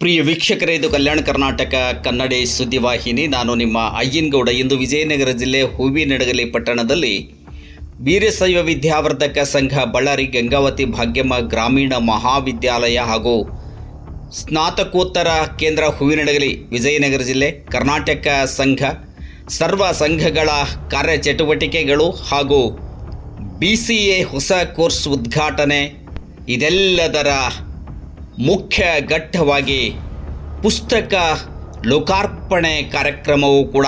ಪ್ರಿಯ ವೀಕ್ಷಕರೇ, ಇದು ಕಲ್ಯಾಣ ಕರ್ನಾಟಕ ಕನ್ನಡ ಸುದ್ದಿವಾಹಿನಿ ನಾನು ನಿಮ್ಮ ಅಯ್ಯನಗೌಡ ಇಂದು ವಿಜಯನಗರ ಜಿಲ್ಲೆ ಹೂವಿನಡಗಲಿ ಪಟ್ಟಣದಲ್ಲಿ ವೀರಶೈವ ವಿದ್ಯಾವರ್ಧಕ ಸಂಘ ಬಳ್ಳಾರಿ ಗಂಗಾವತಿ ಭಾಗ್ಯಮ್ಮ ಗ್ರಾಮೀಣ ಮಹಾವಿದ್ಯಾಲಯ ಹಾಗೂ ಸ್ನಾತಕೋತ್ತರ ಕೇಂದ್ರ ಹೂವಿನಡಗಲಿ ವಿಜಯನಗರ ಜಿಲ್ಲೆ ಕರ್ನಾಟಕ ಸಂಘ ಸರ್ವ ಸಂಘಗಳ ಕಾರ್ಯಚಟುವಟಿಕೆಗಳು ಹಾಗೂ ಬಿ ಸಿ ಎ ಹೊಸ ಕೋರ್ಸ್ ಉದ್ಘಾಟನೆ ಇದೆಲ್ಲದರ ಮುಖ್ಯ ಘಟ್ಟವಾಗಿ ಪುಸ್ತಕ ಲೋಕಾರ್ಪಣೆ ಕಾರ್ಯಕ್ರಮವೂ ಕೂಡ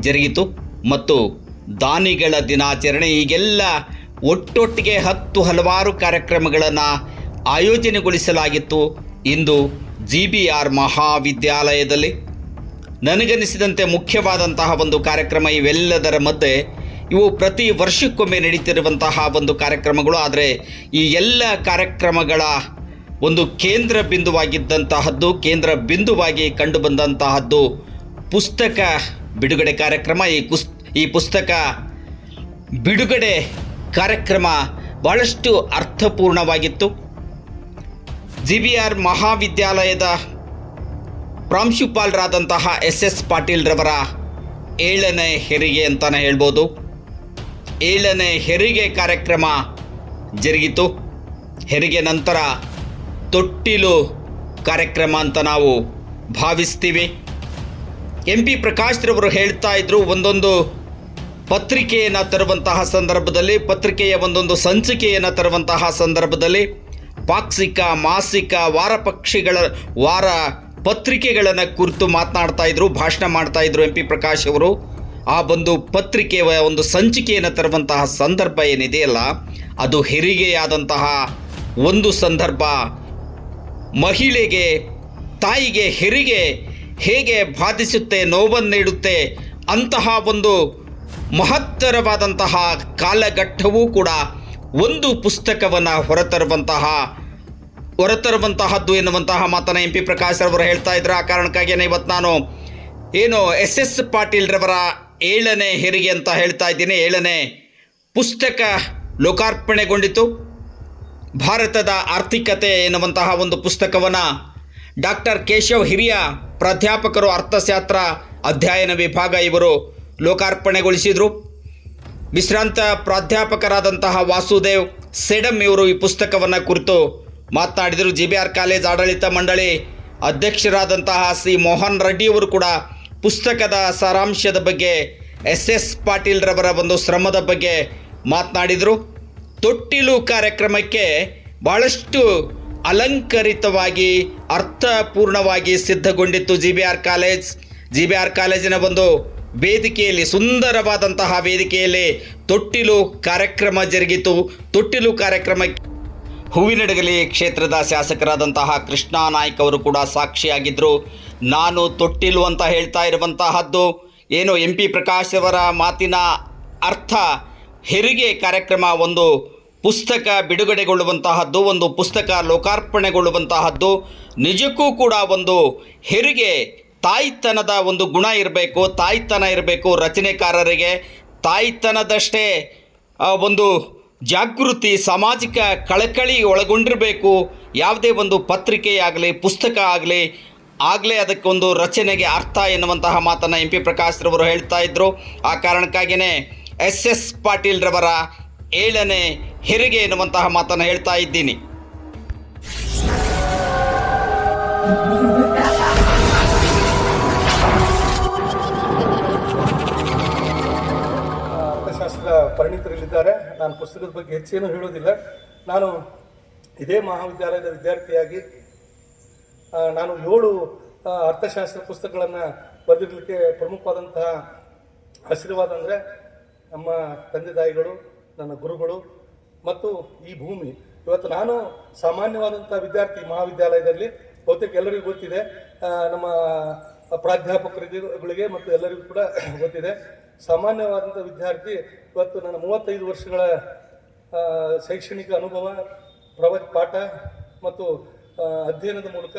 ಜರುಗಿತು ಮತ್ತು ದಾನಿಗಳ ದಿನಾಚರಣೆ ಈಗೆಲ್ಲ ಒಟ್ಟೊಟ್ಟಿಗೆ ಹತ್ತು ಹಲವಾರು ಕಾರ್ಯಕ್ರಮಗಳನ್ನು ಆಯೋಜನೆಗೊಳಿಸಲಾಗಿತ್ತು ಇಂದು ಜಿ ಬಿ ಆರ್ ಮಹಾವಿದ್ಯಾಲಯದಲ್ಲಿ. ನನಗನಿಸಿದಂತೆ ಮುಖ್ಯವಾದಂತಹ ಒಂದು ಕಾರ್ಯಕ್ರಮ ಇವೆಲ್ಲದರ ಮಧ್ಯೆ ಇವು ಪ್ರತಿ ವರ್ಷಕ್ಕೊಮ್ಮೆ ನಡೀತಿರುವಂತಹ ಒಂದು ಕಾರ್ಯಕ್ರಮಗಳು. ಆದರೆ ಈ ಎಲ್ಲ ಕಾರ್ಯಕ್ರಮಗಳ ಒಂದು ಕೇಂದ್ರ ಬಿಂದುವಾಗಿದ್ದಂತಹದ್ದು, ಕೇಂದ್ರ ಬಿಂದುವಾಗಿ ಕಂಡುಬಂದಂತಹದ್ದು ಪುಸ್ತಕ ಬಿಡುಗಡೆ ಕಾರ್ಯಕ್ರಮ. ಈ ಕುಸ್, ಈ ಪುಸ್ತಕ ಬಿಡುಗಡೆ ಕಾರ್ಯಕ್ರಮ ಬಹಳಷ್ಟು ಅರ್ಥಪೂರ್ಣವಾಗಿತ್ತು. ಜಿ ಬಿ ಆರ್ ಮಹಾವಿದ್ಯಾಲಯದ ಪ್ರಾಂಶುಪಾಲರಾದಂತಹ ಎಸ್ ಎಸ್ ಪಾಟೀಲ್ರವರ ಏಳನೇ ಹೆರಿಗೆ ಅಂತಲೇ ಹೇಳ್ಬೋದು. ಏಳನೇ ಹೆರಿಗೆ ಕಾರ್ಯಕ್ರಮ ಜರುಗಿತು. ಹೆರಿಗೆ ನಂತರ ತೊಟ್ಟಿಲು ಕಾರ್ಯಕ್ರಮ ಅಂತ ನಾವು ಭಾವಿಸ್ತೀವಿ. ಎಂ ಪಿ ಪ್ರಕಾಶ್ರವರು ಹೇಳ್ತಾ ಇದ್ರು, ಒಂದೊಂದು ಪತ್ರಿಕೆಯನ್ನು ತರುವಂತಹ ಸಂದರ್ಭದಲ್ಲಿ, ಪತ್ರಿಕೆಯ ಒಂದೊಂದು ಸಂಚಿಕೆಯನ್ನು ತರುವಂತಹ ಸಂದರ್ಭದಲ್ಲಿ ಪಾಕ್ಷಿಕ, ಮಾಸಿಕ, ವಾರ ಪಕ್ಷಿಗಳ, ವಾರ ಪತ್ರಿಕೆಗಳನ್ನು ಕುರಿತು ಮಾತನಾಡ್ತಾ ಇದ್ರು, ಭಾಷಣ ಮಾಡ್ತಾ ಇದ್ರು ಎಂ ಪಿ ಪ್ರಕಾಶ್ ಅವರು. ಆ ಒಂದು ಪತ್ರಿಕೆಯ ಒಂದು ಸಂಚಿಕೆಯನ್ನು ತರುವಂತಹ ಸಂದರ್ಭ ಏನಿದೆಯಲ್ಲ, ಅದು ಹೆರಿಗೆಯಾದಂತಹ ಒಂದು ಸಂದರ್ಭ ಮಹಿಳೆಗೆ, ತಾಯಿಗೆ ಹೆರಿಗೆ ಹೇಗೆ ಬಾಧಿಸುತ್ತೆ, ನೋವನ್ನು ನೀಡುತ್ತೆ ಅಂತಹ ಒಂದು ಮಹತ್ತರವಾದಂತಹ ಕಾಲಘಟ್ಟವೂ ಕೂಡ ಒಂದು ಪುಸ್ತಕವನ್ನು ಹೊರತರುವಂತಹ, ಹೊರತರುವಂತಹದ್ದು ಎನ್ನುವಂತಹ ಮಾತನ್ನು ಎಂ ಪಿ ಪ್ರಕಾಶ್ ರವರು ಹೇಳ್ತಾ ಇದ್ರು. ಆ ಕಾರಣಕ್ಕಾಗಿಯೇ ಇವತ್ತು ನಾನು ಏನು ಎಸ್ ಎಸ್ ಪಾಟೀಲ್ರವರ ಏಳನೇ ಹೆರಿಗೆ ಅಂತ ಹೇಳ್ತಾ ಇದ್ದೀನಿ. ಏಳನೇ ಪುಸ್ತಕ ಲೋಕಾರ್ಪಣೆಗೊಂಡಿತು. ಭಾರತದ ಆರ್ಥಿಕತೆ ಎನ್ನುವಂತಹ ಒಂದು ಪುಸ್ತಕವನ್ನು ಡಾಕ್ಟರ್ ಕೇಶವ್ ಹಿರಿಯ ಪ್ರಾಧ್ಯಾಪಕರು ಅರ್ಥಶಾಸ್ತ್ರ ಅಧ್ಯಯನ ವಿಭಾಗ ಇವರು ಲೋಕಾರ್ಪಣೆಗೊಳಿಸಿದರು. ವಿಶ್ರಾಂತ ಪ್ರಾಧ್ಯಾಪಕರಾದಂತಹ ವಾಸುದೇವ್ ಸೆಡಮ್ ಇವರು ಈ ಪುಸ್ತಕವನ್ನು ಕುರಿತು ಮಾತನಾಡಿದರು. ಜಿ ಬಿ ಆರ್ ಕಾಲೇಜ್ ಆಡಳಿತ ಮಂಡಳಿ ಅಧ್ಯಕ್ಷರಾದಂತಹ ಸಿ ಮೋಹನ್ ರೆಡ್ಡಿಯವರು ಕೂಡ ಪುಸ್ತಕದ ಸಾರಾಂಶದ ಬಗ್ಗೆ ಎಸ್ ಎಸ್ ಪಾಟೀಲ್ರವರ ಒಂದು ಶ್ರಮದ ಬಗ್ಗೆ ಮಾತನಾಡಿದರು. ತೊಟ್ಟಿಲು ಕಾರ್ಯಕ್ರಮಕ್ಕೆ ಬಹಳಷ್ಟು ಅಲಂಕರಿತವಾಗಿ, ಅರ್ಥಪೂರ್ಣವಾಗಿ ಸಿದ್ಧಗೊಂಡಿತ್ತು G B R college. G B R ಕಾಲೇಜಿನ ಒಂದು ವೇದಿಕೆಯಲ್ಲಿ, ಸುಂದರವಾದಂತಹ ವೇದಿಕೆಯಲ್ಲಿ ತೊಟ್ಟಿಲು ಕಾರ್ಯಕ್ರಮ ಜರುಗಿತು. ತೊಟ್ಟಿಲು ಕಾರ್ಯಕ್ರಮಕ್ಕೆ ಹೂವಿನಡಗಲಿ ಕ್ಷೇತ್ರದ ಶಾಸಕರಾದಂತಹ ಕೃಷ್ಣ ನಾಯ್ಕ್ ಅವರು ಕೂಡ ಸಾಕ್ಷಿಯಾಗಿದ್ದರು ನಾನು ತೊಟ್ಟಿಲು ಅಂತ ಹೇಳ್ತಾ ಇರುವಂತಹದ್ದು, ಏನು ಎಂ ಪಿ ಪ್ರಕಾಶ್ ಅವರ ಮಾತಿನ ಅರ್ಥ ಹೆರಿಗೆ ಕಾರ್ಯಕ್ರಮ ಒಂದು ಪುಸ್ತಕ ಬಿಡುಗಡೆಗೊಳ್ಳುವಂತಹದ್ದು, ಒಂದು ಪುಸ್ತಕ ಲೋಕಾರ್ಪಣೆಗೊಳ್ಳುವಂತಹದ್ದು, ನಿಜಕ್ಕೂ ಕೂಡ ಒಂದು ಹೆರಿಗೆ ತಾಯ್ತನದ ಒಂದು ಗುಣ ಇರಬೇಕು, ತಾಯ್ತನ ಇರಬೇಕು ರಚನೆಕಾರರಿಗೆ. ತಾಯ್ತನದಷ್ಟೇ ಒಂದು ಜಾಗೃತಿ, ಸಾಮಾಜಿಕ ಕಳಕಳಿ ಒಳಗೊಂಡಿರಬೇಕು. ಯಾವುದೇ ಒಂದು ಪತ್ರಿಕೆಯಾಗಲಿ ಪುಸ್ತಕ ಆಗಲಿ, ಆಗಲೇ ಅದಕ್ಕೊಂದು ರಚನೆಗೆ ಅರ್ಥ ಎನ್ನುವಂತಹ ಮಾತನ್ನು ಎಂ ಪಿ ಪ್ರಕಾಶ್ರವರು ಹೇಳ್ತಾ ಇದ್ದರು ಆ ಕಾರಣಕ್ಕಾಗಿಯೇ ಎಸ್ ಎಸ್ ಪಾಟೀಲ್ರವರ ಏಳನೇ ಹೆರಿಗೆ ಎನ್ನುವಂತಹ ಮಾತನ್ನು ಹೇಳ್ತಾ ಇದ್ದೀನಿ. ಅರ್ಥಶಾಸ್ತ್ರ ಪರಿಣಿತರಲ್ಲಿದ್ದಾರೆ. ನಾನು ಪುಸ್ತಕದ ಬಗ್ಗೆ ಹೆಚ್ಚೇನು ಹೇಳೋದಿಲ್ಲ ನಾನು ಇದೇ ಮಹಾವಿದ್ಯಾಲಯದ ವಿದ್ಯಾರ್ಥಿಯಾಗಿ ನಾನು ಏಳು ಅರ್ಥಶಾಸ್ತ್ರ ಪುಸ್ತಕಗಳನ್ನು ಬರೆದಿರಲಿಕ್ಕೆ ಪ್ರಮುಖವಾದಂತಹ ಆಶೀರ್ವಾದ ಅಂದರೆ ನಮ್ಮ ತಂದೆ ತಾಯಿಗಳು, ನನ್ನ ಗುರುಗಳು ಮತ್ತು ಈ ಭೂಮಿ. ಇವತ್ತು ನಾನು ಸಾಮಾನ್ಯವಾದಂಥ ವಿದ್ಯಾರ್ಥಿ ಮಹಾವಿದ್ಯಾಲಯದಲ್ಲಿ ಬಹುತೇಕ ಎಲ್ಲರಿಗೂ ಗೊತ್ತಿದೆ. ನಮ್ಮ ಪ್ರಾಧ್ಯಾಪಕರಿಗೆ ಮತ್ತು ಎಲ್ಲರಿಗೂ ಕೂಡ ಗೊತ್ತಿದೆ. ಸಾಮಾನ್ಯವಾದಂಥ ವಿದ್ಯಾರ್ಥಿ ಇವತ್ತು ನನ್ನ ಮೂವತ್ತೈದು ವರ್ಷಗಳ ಶೈಕ್ಷಣಿಕ ಅನುಭವ ಪ್ರವ ಪಾಠ ಮತ್ತು ಅಧ್ಯಯನದ ಮೂಲಕ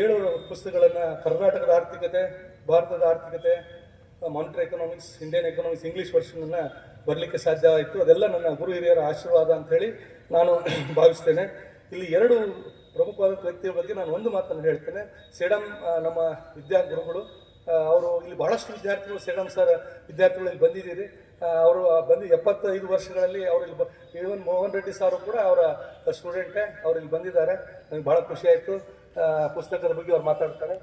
ಏಳು ಪುಸ್ತಕಗಳನ್ನು ಕರ್ನಾಟಕದ ಆರ್ಥಿಕತೆ, ಭಾರತದ ಆರ್ಥಿಕತೆ monetary economics Indian economics English ವರ್ಷನನ್ನು ಬರಲಿಕ್ಕೆ ಸಾಧ್ಯ ಆಯಿತು. ಅದೆಲ್ಲ ನನ್ನ ಗುರು ಹಿರಿಯರ ಆಶೀರ್ವಾದ ಅಂಥೇಳಿ ನಾನು ಭಾವಿಸ್ತೇನೆ. ಇಲ್ಲಿ ಎರಡು ಪ್ರಮುಖವಾದ ವ್ಯಕ್ತಿಯ ಬಗ್ಗೆ ನಾನು ಒಂದು ಮಾತನ್ನು ಹೇಳ್ತೇನೆ. ಸೇಡಮ್ ನಮ್ಮ ನಮ್ಮ ವಿದ್ಯಾಗುರುಗಳು ಅವರು ಇಲ್ಲಿ ಬಹಳಷ್ಟು ವಿದ್ಯಾರ್ಥಿಗಳು ಸೇಡಮ್ ಸರ್ ವಿದ್ಯಾರ್ಥಿಗಳು ಇಲ್ಲಿ ಬಂದಿದ್ದೀರಿ. ಅವರು ಬಂದು ಎಪ್ಪತ್ತೈದು ವರ್ಷಗಳಲ್ಲಿ ಅವರು ಇಲ್ಲಿ ಇವನ್ ಮೋಹನ್ ರೆಡ್ಡಿ ಸಾರು ಕೂಡ ಅವರ ಸ್ಟೂಡೆಂಟೇ ಅವರು ಇಲ್ಲಿ ಬಂದಿದ್ದಾರೆ. ನನಗೆ ಭಾಳ ಖುಷಿಯಾಯಿತು ಪುಸ್ತಕದ ಬಗ್ಗೆ ಅವ್ರು ಮಾತಾಡ್ತಾರೆ.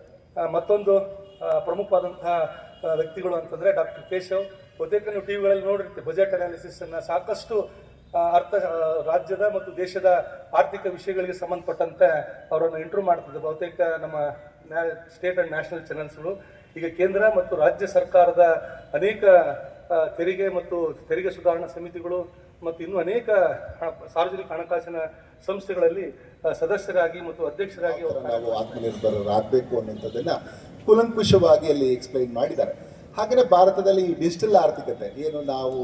ಮತ್ತೊಂದು ಪ್ರಮುಖವಾದಂತಹ ವ್ಯಕ್ತಿಗಳು ಅಂತಂದರೆ ಡಾಕ್ಟರ್ ಕೇಶವ್. ಬಹುತೇಕ ನೀವು ಟಿವಿಗಳಲ್ಲಿ ನೋಡಿರ್ತೀವಿ ಬಜೆಟ್ ಅನಾಲಿಸಿಸನ್ನು ಸಾಕಷ್ಟು ಅರ್ಥ ರಾಜ್ಯದ ಮತ್ತು ದೇಶದ ಆರ್ಥಿಕ ವಿಷಯಗಳಿಗೆ ಸಂಬಂಧಪಟ್ಟಂತೆ ಅವರನ್ನು ಇಂಟ್ರೂ ಮಾಡ್ತಿದ್ದೆ ಬಹುತೇಕ ನಮ್ಮ ಸ್ಟೇಟ್ ಆ್ಯಂಡ್ ನ್ಯಾಷನಲ್ ಚಾನೆಲ್ಸ್ಗಳು ಈಗ ಕೇಂದ್ರ ಮತ್ತು ರಾಜ್ಯ ಸರ್ಕಾರದ ಅನೇಕ ತೆರಿಗೆ ಮತ್ತು ತೆರಿಗೆ ಸುಧಾರಣಾ ಸಮಿತಿಗಳು ಮತ್ತು ಇನ್ನೂ ಅನೇಕ ಸಾರ್ವಜನಿಕ ಹಣಕಾಸಿನ ಸಂಸ್ಥೆಗಳಲ್ಲಿ ಸದಸ್ಯರಾಗಿ ಮತ್ತು ಅಧ್ಯಕ್ಷರಾಗಿ ನಾವು ಆತ್ಮನಿರ್ಭರರಾಗಬೇಕು ಅನ್ನೋಂಥದ್ದನ್ನ ಕುಲಂಕುಷವಾಗಿ ಅಲ್ಲಿ ಎಕ್ಸ್ಪ್ಲೈನ್ ಮಾಡಿದ್ದಾರೆ. ಹಾಗೆಯೇ ಭಾರತದಲ್ಲಿ ಈ ಡಿಜಿಟಲ್ ಆರ್ಥಿಕತೆ, ಏನು ನಾವು,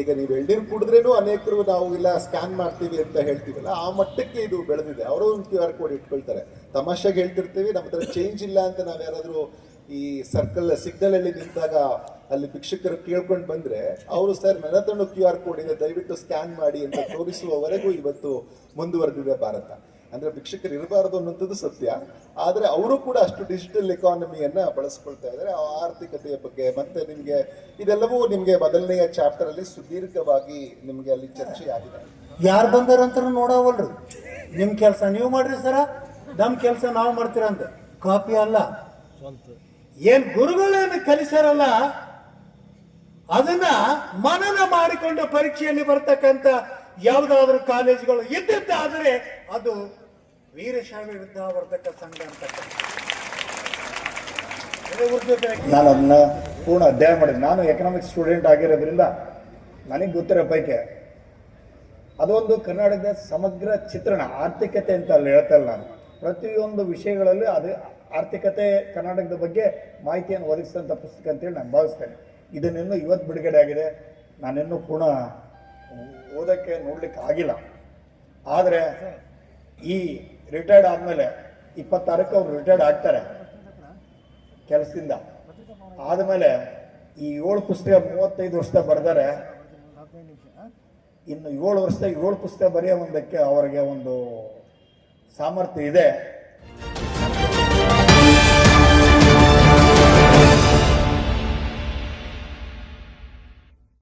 ಈಗ ನೀವು ಎಳ್ನೀರು ಕುಡಿದ್ರೇನು ಅನೇಕರು ನಾವು ಇಲ್ಲ ಸ್ಕ್ಯಾನ್ ಮಾಡ್ತೀವಿ ಅಂತ ಹೇಳ್ತೀವಲ್ಲ, ಆ ಮಟ್ಟಕ್ಕೆ ಇದು ಬೆಳೆದಿದೆ. ಅವರು ಒಂದು ಕ್ಯೂ ಆರ್ ಕೋಡ್ ಇಟ್ಕೊಳ್ತಾರೆ. ತಮಾಷೆಗೆ ಹೇಳ್ತಿರ್ತೀವಿ, ನಮ್ಮ ಹತ್ರ ಚೇಂಜ್ ಇಲ್ಲ ಅಂತ ನಾವು ಯಾರಾದರೂ ಈ ಸರ್ಕಲ್ ಸಿಗ್ನಲ್ ಅಲ್ಲಿ ನಿಂತಾಗ ಅಲ್ಲಿ ಭಿಕ್ಷಕರು ಕೇಳ್ಕೊಂಡು ಬಂದ್ರೆ ಅವರು ಸರ್ ನನ್ನ ಹತ್ರನೂ ಕ್ಯೂ ಆರ್ ಕೋಡ್ ಇದೆ ದಯವಿಟ್ಟು ಸ್ಕ್ಯಾನ್ ಮಾಡಿ ಅಂತ ತೋರಿಸುವವರೆಗೂ ಇವತ್ತು ಮುಂದುವರೆದಿದೆ ಭಾರತ. ಅಂದ್ರೆ ಭಿಕ್ಷಕರು ಇರಬಾರದು ಅನ್ನೋಂಥದ್ದು ಸತ್ಯ. ಆದರೆ ಅವರು ಕೂಡ ಅಷ್ಟು ಡಿಜಿಟಲ್ ಎಕಾನಮಿಯನ್ನ ಬಳಸ್ಕೊಳ್ತಾ ಇದ್ದಾರೆ. ಆ ಆರ್ಥಿಕತೆಯ ಬಗ್ಗೆ ಮತ್ತೆ ನಿಮಗೆ ಇದೆಲ್ಲವೂ ನಿಮಗೆ ಮೊದಲನೆಯ ಚಾಪ್ಟರ್ ಅಲ್ಲಿ ಸುದೀರ್ಘವಾಗಿ ನಿಮಗೆ ಅಲ್ಲಿ ಚರ್ಚೆ ಆಗಿದೆ. ಯಾರು ಬಂದಾರಂತ ನೋಡವಲ್ರು. ನಿಮ್ ಕೆಲಸ ನೀವು ಮಾಡ್ರಿ ಸರ ನಮ್ ಕೆಲಸ ನಾವು ಮಾಡ್ತೀರಂತ ಕಾಪಿ ಅಲ್ಲ. ಏನ್ ಗುರುಗಳೇನು ಕಲಿಸಾರಲ್ಲ, ಅದನ್ನ ಮನನ ಮಾಡಿಕೊಂಡು ಪರೀಕ್ಷೆಯಲ್ಲಿ ಬರ್ತಕ್ಕಂತ ಯಾವುದಾದ್ರೂ ಕಾಲೇಜುಗಳು ಇದ್ದಿದ್ದಾದರೆ ಅದು ವೀರಶೈವ ವಿದ್ಯಾವರ್ಧಕ ಸಂಘ ಅಂತ ನಾನು ಅದನ್ನ ಪೂರ್ಣ ಅಧ್ಯಯನ ಮಾಡಿದೆ ನಾನು ಎಕನಾಮಿಕ್ಸ್ ಸ್ಟೂಡೆಂಟ್ ಆಗಿರೋದ್ರಿಂದ ನನಗೆ ಗೊತ್ತಿರೋ ಪೈಕೆ ಅದೊಂದು ಕರ್ನಾಟಕದ ಸಮಗ್ರ ಚಿತ್ರಣ, ಆರ್ಥಿಕತೆ ಅಂತ ಅಲ್ಲಿ ಹೇಳ್ತಲ್ಲ ನಾನು. ಪ್ರತಿಯೊಂದು ವಿಷಯಗಳಲ್ಲಿ ಅದು ಆರ್ಥಿಕತೆ ಕರ್ನಾಟಕದ ಬಗ್ಗೆ ಮಾಹಿತಿಯನ್ನು ಒದಗಿಸಿದಂಥ ಪುಸ್ತಕ ಅಂತೇಳಿ ನಾನು ಭಾವಿಸ್ತೇನೆ. ಇದನ್ನಿನ್ನೂ ಇವತ್ತು ಬಿಡುಗಡೆ ಆಗಿದೆ. ನಾನಿನ್ನೂ ಪೂರ್ಣ ಓದೋಕ್ಕೆ ನೋಡಲಿಕ್ಕೆ ಆಗಿಲ್ಲ. ಆದರೆ ಈ ರಿಟೈರ್ಡ್ ಆದಮೇಲೆ ಇಪ್ಪತ್ತಾರಕ್ಕೆ ಅವ್ರು ರಿಟೈರ್ಡ್ ಆಗ್ತಾರೆ. ಕೆಲಸದಿಂದ. ಆದಮೇಲೆ ಈ ಏಳು ಪುಸ್ತಕ ಮೂವತ್ತೈದು ವರ್ಷದ ಬರೆದರೆ. ಇನ್ನು ಏಳು ವರ್ಷದ ಏಳು ಪುಸ್ತಕ ಬರೆಯೋ ಒಂದಕ್ಕೆ ಅವರಿಗೆ ಒಂದು ಸಾಮರ್ಥ್ಯ ಇದೆ.